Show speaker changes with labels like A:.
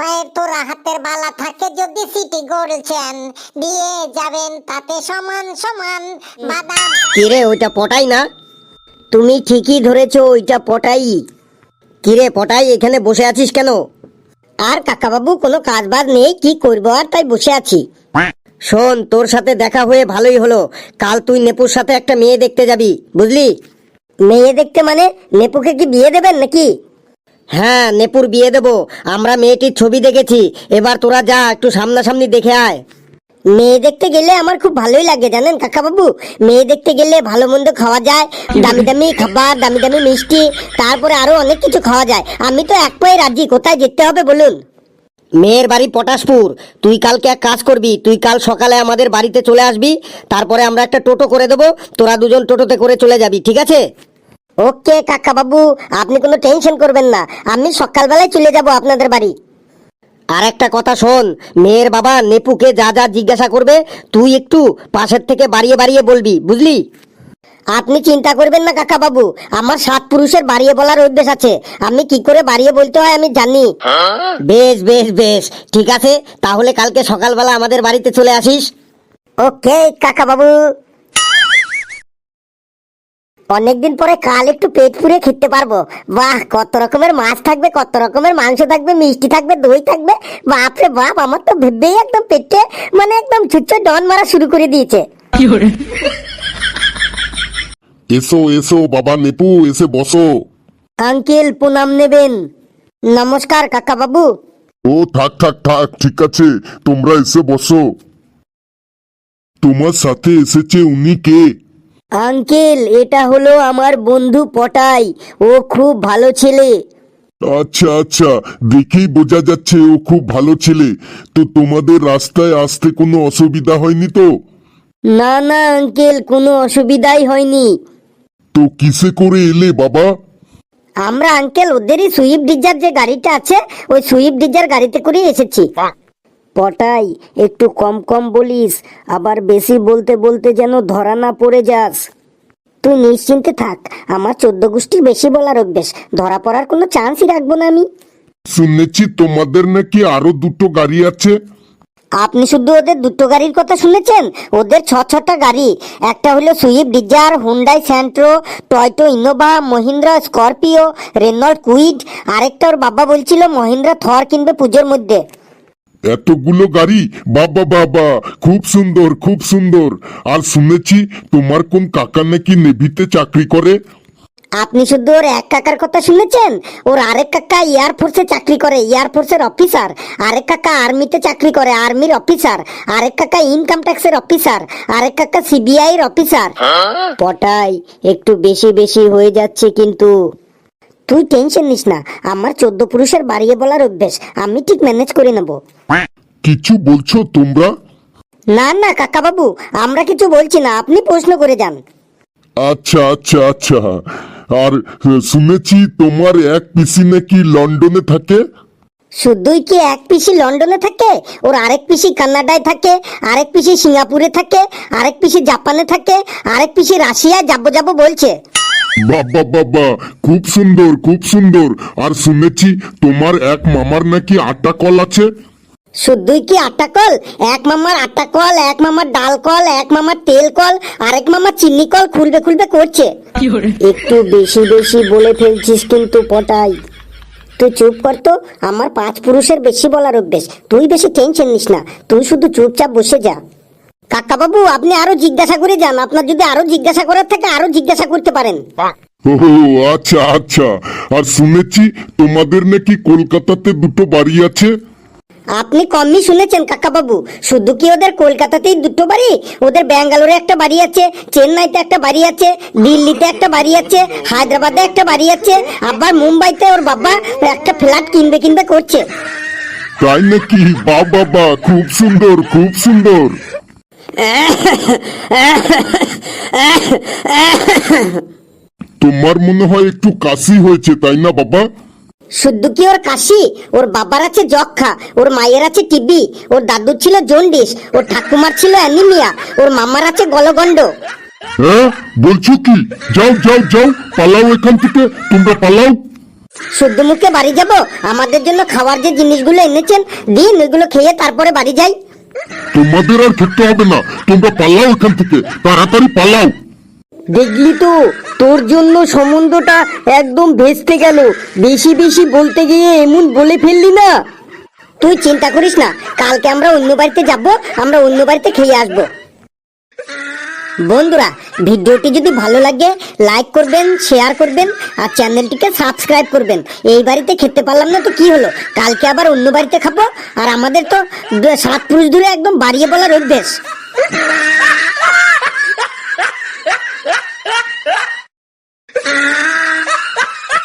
A: পায়ের তোরা হাতের বালা থাকে যদি সিটি গড়ছেন দিয়ে যাবেন তাতে সমান সমান বাদাম।
B: কিরে ওইটা পটাই না? তুমি ঠিকই ধরেছো ওইটা পটাই। কিরে পটাই এখানে বসে আছিস কেন? আর কাকাবাবু কোনো কাজ বাজ নেই কি করব আর তাই বসে আছি। শোন তোর সাথে দেখা হয়ে ভালোই হলো। কাল তুই নেপুর সাথে একটা মেয়ে দেখতে যাবি বুঝলি? মেয়ে দেখতে মানে? নেপুকে কি বিয়ে দেবেন নাকি? হ্যাঁ নেপুর বিয়ে দেব। আমরা মেয়েটির ছবি দেখেছি। এবার তোরা যা, একটু সামনাসামনি দেখে আয়। মেয়ে দেখতে গেলে আমার খুব ভালোই লাগে, জানেন কাকা বাবু মেয়ে দেখতে গেলে ভালো মন্দ খাওয়া যায়, দামি দামি খাবার, দামি দামি মিষ্টি, তারপরে আরও অনেক কিছু খাওয়া যায়। আমি তো এক পায়ে রাজি, কোথায় যেতে হবে বলুন? মেয়ের বাড়ি পটাশপুর। তুই কালকে এক কাজ করবি, তুই কাল সকালে আমাদের বাড়িতে চলে আসবি, তারপরে আমরা একটা টোটো করে দেবো, তোরা দুজন টোটোতে করে চলে যাবি, ঠিক আছে? ওকে, কাকা বাবু, আপনি কোনো টেনশন করবেন না। আমি সকালবেলায় চলে যাব আপনাদের বাড়ি। আর একটা কথা শোন, মেয়ের বাবা নেপুকে যা যা জিজ্ঞাসা করবে, তুই একটু পাশের থেকে বাড়িয়ে বাড়িয়ে বলবি, বুঝলি? আপনি চিন্তা করবেন না, কাকা বাবু, আমার সাত পুরুষের বাড়িয়ে বলার অভ্যেস আছে। আমি কি করে বাড়িয়ে বলতে হয় আমি জানি। বেশ বেশ বেশ, ঠিক আছে, তাহলে কালকে সকালবেলা আমাদের বাড়িতে চলে আসিস। ওকে, কাকা বাবু। অনেকদিন পরে কাল একটু পেট পুরে খেতে পারব। বাহ কত রকমের মাছ থাকবে কত রকমের মাংস থাকবে মিষ্টি থাকবে দই থাকবে। বাপরে বাপ আমার তো ভেবেই একদম পেটে মানে একদম ছুচ্ছ ডন মারা শুরু করে দিয়েছে।
C: এসো এসো বাবা নেপু এসে বসো।
B: আঙ্কেল প্রণাম নেবেন। নমস্কার কাকা বাবু
C: ও থাক থাক থাক ঠিক আছে তোমরা এসে বসো। তোমার সাথে এসেছে উনি কে?
B: আঙ্কেল এটা হলো আমার বন্ধু পটাই। ও খুব ভালো ছেলে।
C: আচ্ছা আচ্ছা দেখেই বোঝা যাচ্ছে ও খুব ভালো ছেলে। তো তোমাদের রাস্তায় আসতে কোনো অসুবিধা হয়নি তো?
B: না না আঙ্কেল কোনো অসুবিধাই হয়নি।
C: তো কিসে করে এলে বাবা?
B: আমরা আঙ্কেল ওদেরই সুইফট ডিজার যে গাড়িটা আছে ওই সুইফট ডিজার গাড়িতে করে এসেছি। পটাই একটু কম কম বলিস আবার বেশি বলতে বলতে যেন ধরা না পড়ে যাস। তুই নিশ্চিন্তে থাক আমার চোদ্দ গোষ্ঠীর বেশি বলার অভ্যেস ধরা পড়ার কোনো চান্সই রাখব না আমি।
C: শুনেছি তোমাদের নাকি আরও দুটো গাড়ি আছে।
B: আপনি শুধু ওদের দুটো গাড়ির কথা শুনেছেন? ওদের ছ ছটা গাড়ি একটা হলো Swift Dzire Hyundai Santro Toyota Innova Mahindra Scorpio Renault Kwid আরেকটা ওর বাবা বলছিল মহিন্দ্রা থর কিনবে পুজোর মধ্যে।
C: এতগুলো গাড়ি? বাবা বাবা খুব সুন্দর খুব সুন্দর। আর শুনেছি তোমার কোন কাকা নাকি নেভিতে চাকরি করে?
B: আপনি শুধু ওর এক কাকার কথা শুনেছেন? ওর আরেক কাকা এয়ারফোর্সে চাকরি করে এয়ারফোর্সের অফিসার আরেক কাকা আর্মিতে চাকরি করে আর্মির অফিসার আরেক কাকা ইনকাম ট্যাক্সের অফিসার আরেক কাকা সিবিআই এর অফিসার পটাই একটু বেশি বেশি হয়ে যাচ্ছে কিন্তু। তুই টেনশন নিস না আমার চোদ্দ পুরুষের বাড়িয়ে বলার অভ্যেস আমি ঠিক ম্যানেজ করে নেব।
C: কিছু বলছো তোমরা?
B: না না কাকা বাবু আমরা কিছু বলছি না আপনি প্রশ্ন করে যান।
C: আচ্ছা আচ্ছা আচ্ছা। আর শুনেছি তোমার এক পিসি নাকি লন্ডনে থাকে?
B: শুধুই কি এক পিসি লন্ডনে থাকে? ওর আরেক পিসি কানাডায় থাকে আরেক পিসি সিঙ্গাপুরে থাকে আরেক পিসি জাপানে থাকে আরেক পিসি রাশিয়ায় যাব যাব বলছে।
C: বাবা বাবা খুব সুন্দর খুব সুন্দর। আর শুনেছি তোমার এক মামার নাকি আটা কল আছে।
B: শুধুই কি আটা কল? এক মামার আটা কল এক মামার ডাল কল এক মামার তেল কল আরেক মামার চিনি কল খুলবে খুলবে করছে। একটু বেশি বেশি বলে ফেলছিস কিন্তু পটাই। তুই চুপ কর তো আমার পাঁচ পুরুষের বেশি বলার অভ্যেস। তুই বেশি টেনশন নিস না তুই শুধু চুপচাপ বসে যা। কাকা বাবু আপনি আরও জিজ্ঞাসা করে যান। আপনার যদি আরও জিজ্ঞাসা করার থাকে আরও জিজ্ঞাসা করতে পারেন।
C: ও আচ্ছা আচ্ছা। আর শুনেছি তোমাদের নাকি কলকাতাতে দুটো বাড়ি আছে।
B: আপনি কমই শুনেছেন কাকা বাবু শুধু কি ওদের কলকাতাতেই দুটো বাড়ি? ওদের ব্যাঙ্গালোরে একটা বাড়ি আছে চেন্নাইতে একটা বাড়ি আছে দিল্লিতে একটা বাড়ি আছে হায়দ্রাবাদে একটা বাড়ি আছে আবার মুম্বাইতে ওর বাবা একটা ফ্ল্যাট কিনবে কিনবে করছে।
C: তাই নাকি? বা বাবা খুব সুন্দর খুব সুন্দর। তোমার মনে হয় একটু কাশি হয়েছে তাই না বাবা?
B: শুদ্ধ কি ওর কাশি? ওর বাবার আছে যক্ষা ওর মায়ের আছে টিবি ওর দাদুর ছিল জন্ডিস ওর ঠাকুমার ছিল অ্যানিমিয়া ওর মামার আছে গলগণ্ড।
C: হ্যাঁ? বলছো কি? যাও যাও যাও পালাও এখান থেকে তোমরা পালাও।
B: শুদ্ধ মুখে বাড়ি যাব? আমাদের জন্য খাওয়ার যে জিনিসগুলো এনেছেন দিন ওইগুলো খেয়ে তারপরে বাড়ি যাই।
C: তোমাদের আর খেতে হবে না। তোমরা পালাও এখান থেকে। তাড়াতাড়ি পালাও।
B: দেখলি তো তোর জন্য সম্বন্ধটা একদম ভেস্তে গেল। বেশি বেশি বলতে গিয়ে এমন বলে ফেললি না। তুই চিন্তা করিস না কালকে আমরা অন্য বাড়িতে যাব আমরা অন্য বাড়িতে খেয়ে আসব। বন্ধুরা, ভিডিওটি যদি ভালো লাগে লাইক করবেন শেয়ার করবেন, আর চ্যানেলটিকে সাবস্ক্রাইব করবেন। এই বাড়িতে খেতে পারলাম না তো কি হলো? কালকে আবার অন্য বাড়িতে খাব, আর আমাদের তো সাত পুরুষ ধরে একদম বাড়িয়ে বলার অভ্যেস।